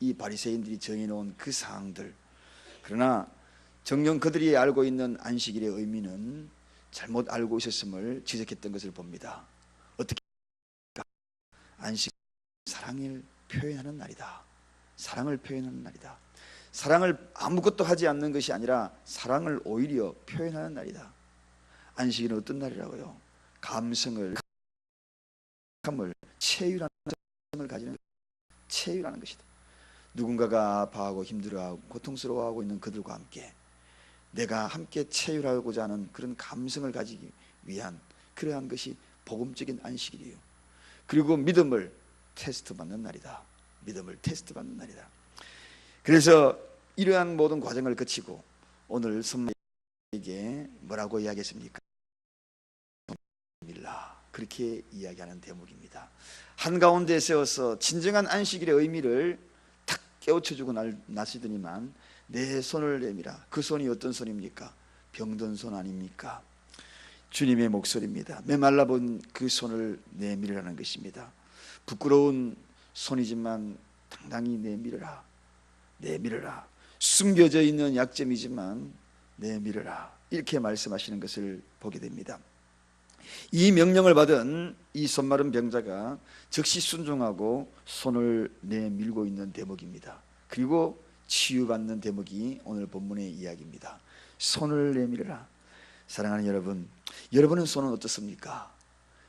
이 바리새인들이 정해놓은 그 사항들 그러나 정녕 그들이 알고 있는 안식일의 의미는 잘못 알고 있었음을 지적했던 것을 봅니다. 어떻게 안식 사랑을 표현하는 날이다. 사랑을 표현하는 날이다. 사랑을 아무것도 하지 않는 것이 아니라 사랑을 오히려 표현하는 날이다. 안식일은 어떤 날이라고요? 감성을 감을 체유라는 감성을 가지는 체유라는 것이다. 누군가가 아파하고 힘들어하고 고통스러워하고 있는 그들과 함께 내가 함께 체유하고자 하는 그런 감성을 가지기 위한 그러한 것이 복음적인 안식일이에요. 그리고 믿음을 테스트 받는 날이다. 믿음을 테스트 받는 날이다. 그래서 이러한 모든 과정을 거치고 오늘 선배에게 뭐라고 이야기했습니까? 밀라 그렇게 이야기하는 대목입니다. 한 가운데 세워서 진정한 안식일의 의미를 탁 깨우쳐주고 나시더니만 내 손을 내밀어 그 손이 어떤 손입니까? 병든 손 아닙니까? 주님의 목소리입니다. 메말라 본 그 손을 내밀으라는 것입니다. 부끄러운 손이지만 당당히 내밀어라. 내밀어라. 숨겨져 있는 약점이지만 내밀어라. 이렇게 말씀하시는 것을 보게 됩니다. 이 명령을 받은 이 손마른 병자가 즉시 순종하고 손을 내밀고 있는 대목입니다. 그리고 치유받는 대목이 오늘 본문의 이야기입니다. 손을 내밀어라. 사랑하는 여러분, 여러분의 손은 어떻습니까?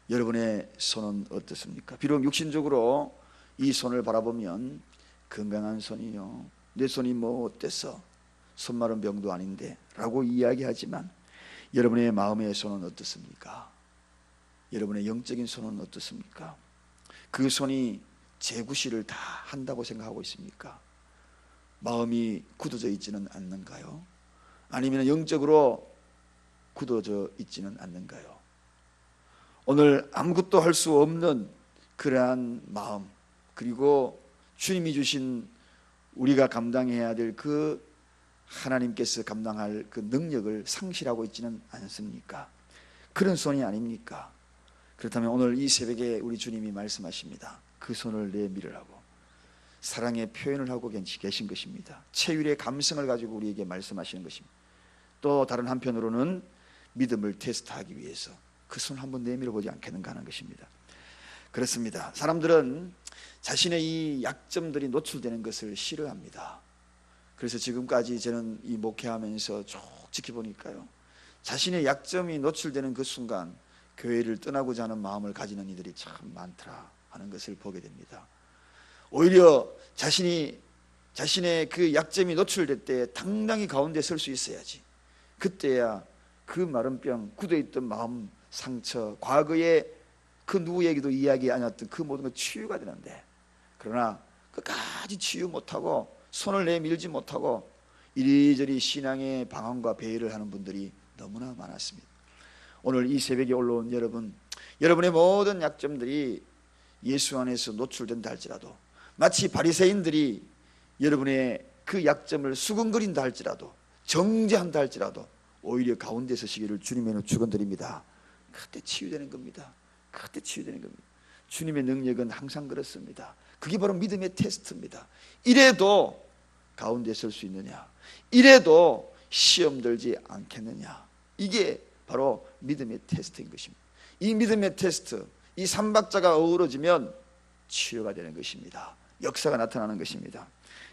여러분의 손은 어떻습니까? 비록 육신적으로 이 손을 바라보면 건강한 손이요. 내 손이 뭐 어땠어? 손마른 병도 아닌데 라고 이야기하지만 여러분의 마음의 손은 어떻습니까? 여러분의 영적인 손은 어떻습니까? 그 손이 재구시를 다 한다고 생각하고 있습니까? 마음이 굳어져 있지는 않는가요? 아니면 영적으로 굳어져 있지는 않는가요? 오늘 아무것도 할 수 없는 그러한 마음 그리고 주님이 주신 우리가 감당해야 될 그 하나님께서 감당할 그 능력을 상실하고 있지는 않습니까? 그런 손이 아닙니까? 그렇다면 오늘 이 새벽에 우리 주님이 말씀하십니다. 그 손을 내밀으라고 사랑의 표현을 하고 계신 것입니다. 체율의 감성을 가지고 우리에게 말씀하시는 것입니다. 또 다른 한편으로는 믿음을 테스트하기 위해서 그 손 한번 내밀어 보지 않겠는가 하는 것입니다. 그렇습니다. 사람들은 자신의 이 약점들이 노출되는 것을 싫어합니다. 그래서 지금까지 저는 이 목회하면서 쭉 지켜보니까요. 자신의 약점이 노출되는 그 순간 교회를 떠나고자 하는 마음을 가지는 이들이 참 많더라 하는 것을 보게 됩니다. 오히려 자신이 자신의 그 약점이 노출될 때 당당히 가운데 설 수 있어야지. 그때야 그 마른 병, 굳어 있던 마음 상처, 과거에 그 누구에게도 이야기 아니었던 그 모든 것 치유가 되는데 그러나 끝까지 치유 못하고 손을 내밀지 못하고 이리저리 신앙의 방황과 배회를 하는 분들이 너무나 많았습니다. 오늘 이 새벽에 올라온 여러분, 여러분의 모든 약점들이 예수 안에서 노출된다 할지라도 마치 바리새인들이 여러분의 그 약점을 수근거린다 할지라도 정죄한다 할지라도 오히려 가운데 서시기를 주님의 축원드립니다. 그때 치유되는 겁니다. 그때 치유되는 겁니다. 주님의 능력은 항상 그렇습니다. 그게 바로 믿음의 테스트입니다. 이래도 가운데 설 수 있느냐? 이래도 시험 들지 않겠느냐? 이게 바로 믿음의 테스트인 것입니다. 이 믿음의 테스트, 이 삼박자가 어우러지면 치유가 되는 것입니다. 역사가 나타나는 것입니다.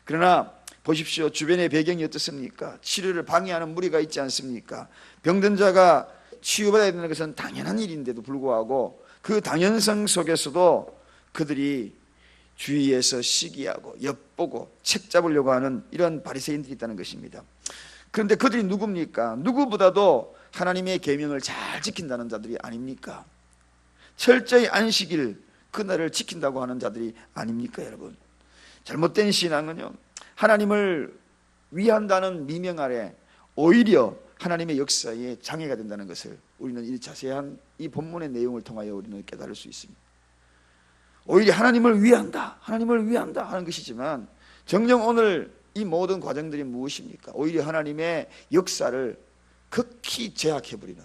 그러나 보십시오. 주변의 배경이 어떻습니까? 치료를 방해하는 무리가 있지 않습니까? 병든 자가 치유받아야 되는 것은 당연한 일인데도 불구하고 그 당연성 속에서도 그들이 주위에서 시기하고 엿보고 책 잡으려고 하는 이런 바리새인들이 있다는 것입니다. 그런데 그들이 누굽니까? 누구보다도 하나님의 계명을 잘 지킨다는 자들이 아닙니까? 철저히 안식일 그날을 지킨다고 하는 자들이 아닙니까, 여러분? 잘못된 신앙은요. 하나님을 위한다는 미명 아래 오히려 하나님의 역사에 장애가 된다는 것을 우리는 이 자세한 이 본문의 내용을 통하여 우리는 깨달을 수 있습니다. 오히려 하나님을 위한다, 하나님을 위한다 하는 것이지만 정녕 오늘 이 모든 과정들이 무엇입니까? 오히려 하나님의 역사를 극히 제약해버리는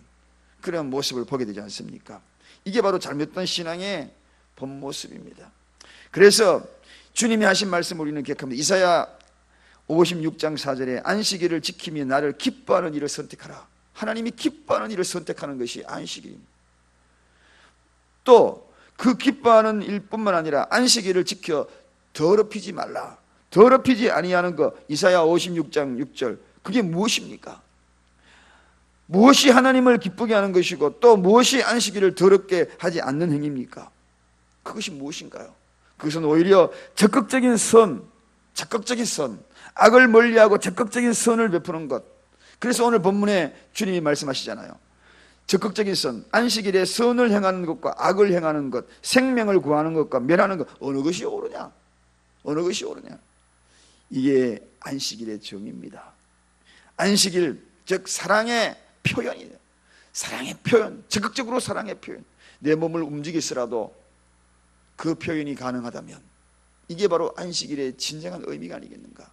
그런 모습을 보게 되지 않습니까? 이게 바로 잘못된 신앙의 본 모습입니다. 그래서 주님이 하신 말씀 우리는 기억합니다. 이사야 56장 4절에 안식일을 지키며 나를 기뻐하는 일을 선택하라. 하나님이 기뻐하는 일을 선택하는 것이 안식일입니다. 또 그 기뻐하는 일뿐만 아니라 안식일을 지켜 더럽히지 말라. 더럽히지 아니하는 것 이사야 56장 6절 그게 무엇입니까? 무엇이 하나님을 기쁘게 하는 것이고 또 무엇이 안식일을 더럽게 하지 않는 행위입니까? 그것이 무엇인가요? 그것은 오히려 적극적인 선, 적극적인 선, 악을 멀리하고 적극적인 선을 베푸는 것. 그래서 오늘 본문에 주님이 말씀하시잖아요. 적극적인 선, 안식일에 선을 행하는 것과 악을 행하는 것, 생명을 구하는 것과 멸하는 것, 어느 것이 옳으냐? 어느 것이 옳으냐? 이게 안식일의 정의입니다. 안식일, 즉, 사랑의 표현이에요. 사랑의 표현, 적극적으로 사랑의 표현. 내 몸을 움직이서라도 그 표현이 가능하다면 이게 바로 안식일의 진정한 의미가 아니겠는가?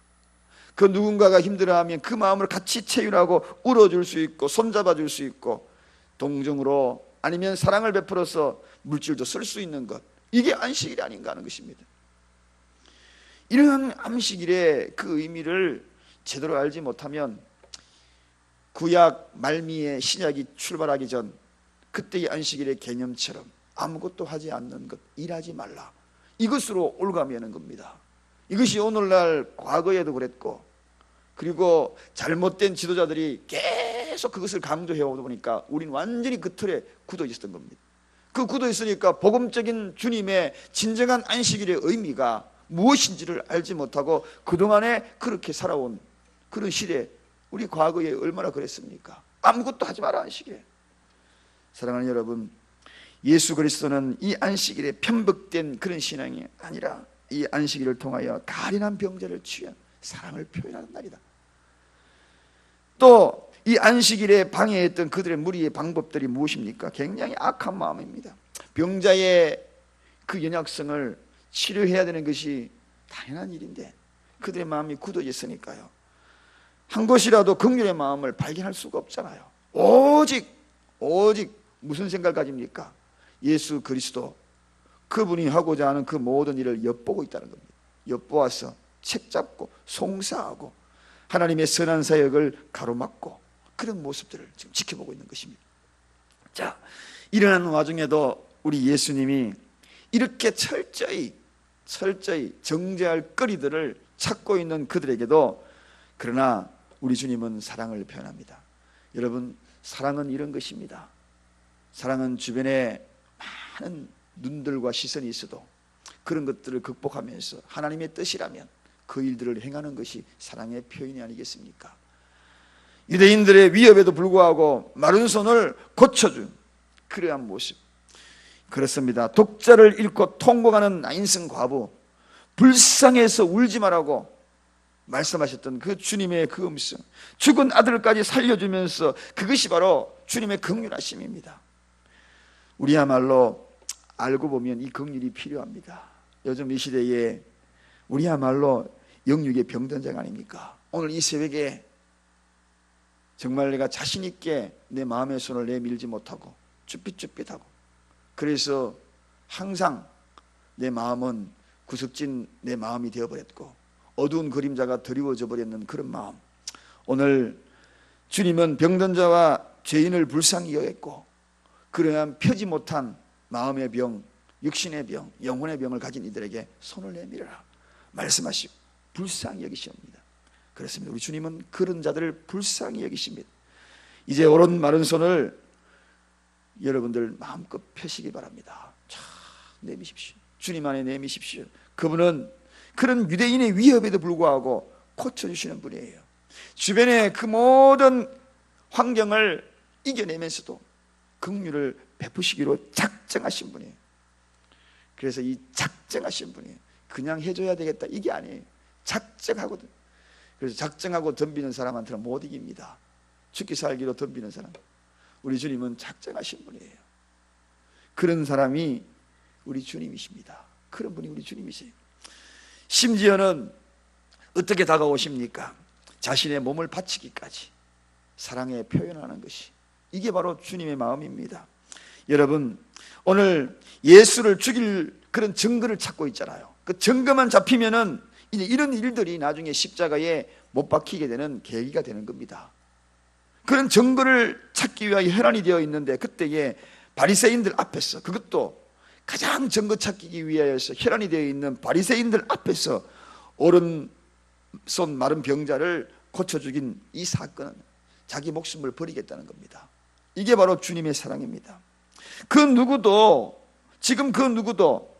그 누군가가 힘들어하면 그 마음을 같이 채유하고 울어줄 수 있고 손잡아줄 수 있고 동정으로 아니면 사랑을 베풀어서 물질도 쓸 수 있는 것 이게 안식일이 아닌가 하는 것입니다. 이러한 안식일의 그 의미를 제대로 알지 못하면 구약 말미에 신약이 출발하기 전 그때의 안식일의 개념처럼 아무것도 하지 않는 것 일하지 말라 이것으로 올가매는 겁니다. 이것이 오늘날 과거에도 그랬고 그리고 잘못된 지도자들이 계속 그것을 강조해 오다 보니까 우리는 완전히 그 틀에 굳어 있었던 겁니다. 그 굳어 있으니까 복음적인 주님의 진정한 안식일의 의미가 무엇인지를 알지 못하고 그동안에 그렇게 살아온 그런 시대 우리 과거에 얼마나 그랬습니까? 아무것도 하지 마라 안식일에. 사랑하는 여러분, 예수 그리스도는 이 안식일에 편복된 그런 신앙이 아니라 이 안식일을 통하여 가련한 병자를 취한 사랑을 표현하는 날이다. 또 이 안식일에 방해했던 그들의 무리의 방법들이 무엇입니까? 굉장히 악한 마음입니다. 병자의 그 연약성을 치료해야 되는 것이 당연한 일인데 그들의 마음이 굳어졌으니까요. 한 것이라도 긍휼의 마음을 발견할 수가 없잖아요. 오직 오직 무슨 생각 가집니까? 예수 그리스도 그분이 하고자 하는 그 모든 일을 엿보고 있다는 겁니다. 엿보아서 책 잡고 송사하고 하나님의 선한 사역을 가로막고 그런 모습들을 지금 지켜보고 있는 것입니다. 자, 일어나는 와중에도 우리 예수님이 이렇게 철저히 철저히 정죄할 거리들을 찾고 있는 그들에게도 그러나 우리 주님은 사랑을 표현합니다. 여러분, 사랑은 이런 것입니다. 사랑은 주변에 많은 눈들과 시선이 있어도 그런 것들을 극복하면서 하나님의 뜻이라면 그 일들을 행하는 것이 사랑의 표현이 아니겠습니까? 유대인들의 위협에도 불구하고 마른 손을 고쳐준 그러한 모습. 그렇습니다. 독자를 잃고 통곡하는 나인승 과부, 불쌍해서 울지 말라고 말씀하셨던 그 주님의 그 음성, 죽은 아들까지 살려주면서 그것이 바로 주님의 극률하심입니다. 우리야말로 알고 보면 이 극률이 필요합니다. 요즘 이 시대에 우리야말로 영육의 병든장 아닙니까? 오늘 이 새벽에 정말 내가 자신 있게 내 마음의 손을 내밀지 못하고 쭈삣쭈삣하고 그래서 항상 내 마음은 구석진 내 마음이 되어버렸고 어두운 그림자가 드리워져 버렸는 그런 마음 오늘 주님은 병든 자와 죄인을 불쌍히 여겼고 그러한 펴지 못한 마음의 병, 육신의 병, 영혼의 병을 가진 이들에게 손을 내밀어라 말씀하시고 불쌍히 여기십니다. 그렇습니다. 우리 주님은 그런 자들을 불쌍히 여기십니다. 이제 오른 마른 손을 여러분들 마음껏 펴시기 바랍니다. 자, 내미십시오. 주님 안에 내미십시오. 그분은 그런 유대인의 위협에도 불구하고 고쳐주시는 분이에요. 주변의 그 모든 환경을 이겨내면서도 긍휼을 베푸시기로 작정하신 분이에요. 그래서 이 작정하신 분이 그냥 해줘야 되겠다 이게 아니에요. 작정하거든. 그래서 작정하고 덤비는 사람한테는 못 이깁니다. 죽기 살기로 덤비는 사람. 우리 주님은 작정하신 분이에요. 그런 사람이 우리 주님이십니다. 그런 분이 우리 주님이세요. 심지어는 어떻게 다가오십니까? 자신의 몸을 바치기까지 사랑에 표현하는 것이 이게 바로 주님의 마음입니다. 여러분, 오늘 예수를 죽일 그런 증거를 찾고 있잖아요. 그그 증거만 잡히면은 이제 이런 일들이 나중에 십자가에 못 박히게 되는 계기가 되는 겁니다. 그런 증거를 찾기 위하여 혈안이 되어 있는데 그때에 바리새인들 앞에서 그것도 가장 증거 찾기 위하여서 혈안이 되어 있는 바리새인들 앞에서 오른 손 마른 병자를 고쳐 죽인 이 사건은 자기 목숨을 버리겠다는 겁니다. 이게 바로 주님의 사랑입니다. 그 누구도 지금 그 누구도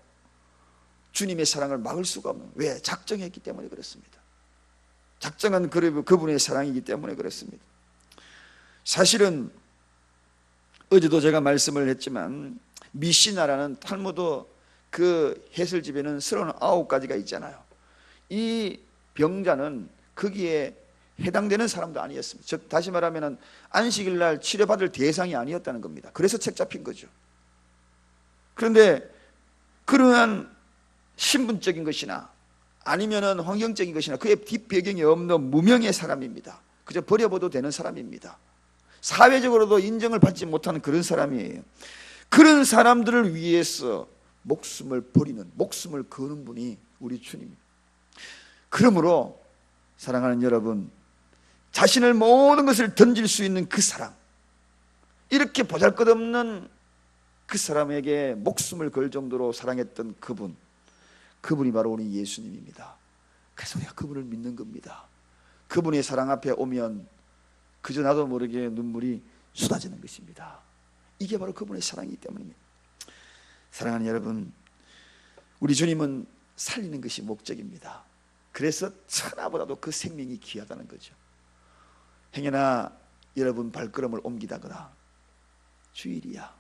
주님의 사랑을 막을 수가 없는 왜 작정했기 때문에 그렇습니다. 작정한 그- 그분의 사랑이기 때문에 그렇습니다. 사실은 어제도 제가 말씀을 했지만 미시나라는 탈무드 그 해설집에는 39가지가 있잖아요. 이 병자는 거기에 해당되는 사람도 아니었습니다. 즉 다시 말하면 안식일 날 치료받을 대상이 아니었다는 겁니다. 그래서 책 잡힌 거죠. 그런데 그러한 신분적인 것이나 아니면은 환경적인 것이나 그의 뒷배경이 없는 무명의 사람입니다. 그저 버려봐도 되는 사람입니다. 사회적으로도 인정을 받지 못하는 그런 사람이에요. 그런 사람들을 위해서 목숨을 버리는 목숨을 거는 분이 우리 주님입니다. 그러므로 사랑하는 여러분, 자신을 모든 것을 던질 수 있는 그 사람, 이렇게 보잘것없는 그 사람에게 목숨을 걸 정도로 사랑했던 그분, 그분이 바로 우리 예수님입니다. 그래서 우리가 그분을 믿는 겁니다. 그분의 사랑 앞에 오면 그저 나도 모르게 눈물이 쏟아지는 것입니다. 이게 바로 그분의 사랑이기 때문입니다. 사랑하는 여러분, 우리 주님은 살리는 것이 목적입니다. 그래서 천하보다도 그 생명이 귀하다는 거죠. 행여나 여러분 발걸음을 옮기다거나 주일이야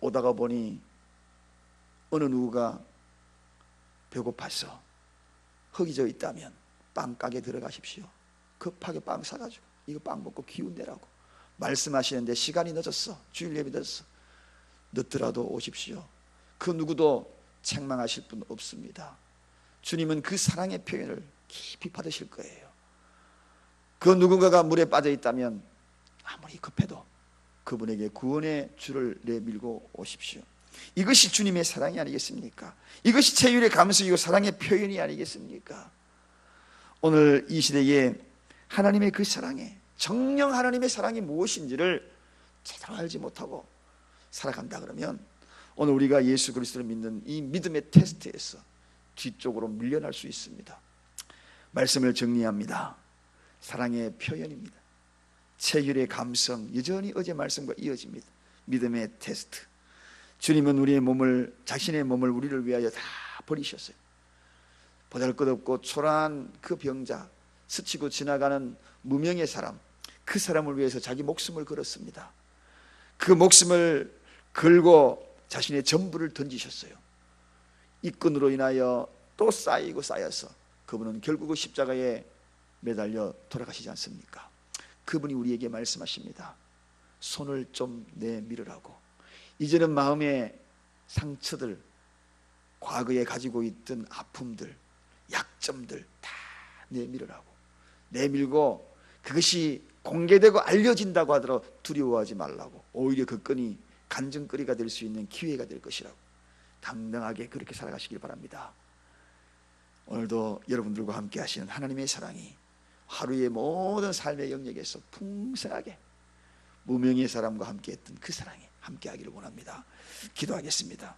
오다가 보니 어느 누구가 배고파서 허기져 있다면 빵 가게 들어가십시오. 급하게 빵 사가지고 이거 빵 먹고 기운 내라고 말씀하시는데 시간이 늦었어. 주일 예배 늦었어. 늦더라도 오십시오. 그 누구도 책망하실 분 없습니다. 주님은 그 사랑의 표현을 깊이 받으실 거예요. 그 누군가가 물에 빠져 있다면 아무리 급해도 그분에게 구원의 줄을 내밀고 오십시오. 이것이 주님의 사랑이 아니겠습니까? 이것이 체율의 감성이고 사랑의 표현이 아니겠습니까? 오늘 이 시대에 하나님의 그 사랑에 정령 하나님의 사랑이 무엇인지를 제대로 알지 못하고 살아간다 그러면 오늘 우리가 예수 그리스도를 믿는 이 믿음의 테스트에서 뒤쪽으로 밀려날 수 있습니다. 말씀을 정리합니다. 사랑의 표현입니다. 체율의 감성 여전히 어제 말씀과 이어집니다. 믿음의 테스트. 주님은 우리의 몸을 자신의 몸을 우리를 위하여 다 버리셨어요. 보잘 것 없고 초라한 그 병자, 스치고 지나가는 무명의 사람, 그 사람을 위해서 자기 목숨을 걸었습니다. 그 목숨을 걸고 자신의 전부를 던지셨어요. 이 끈으로 인하여 또 쌓이고 쌓여서 그분은 결국 십자가에 매달려 돌아가시지 않습니까? 그분이 우리에게 말씀하십니다. 손을 좀 내밀으라고. 이제는 마음의 상처들, 과거에 가지고 있던 아픔들, 약점들 다 내밀으라고. 내밀고 그것이 공개되고 알려진다고 하더라도 두려워하지 말라고. 오히려 그 끈이 간증거리가 될 수 있는 기회가 될 것이라고. 당당하게 그렇게 살아가시길 바랍니다. 오늘도 여러분들과 함께 하시는 하나님의 사랑이 하루의 모든 삶의 영역에서 풍성하게 무명의 사람과 함께 했던 그 사랑에 함께 하기를 원합니다. 기도하겠습니다.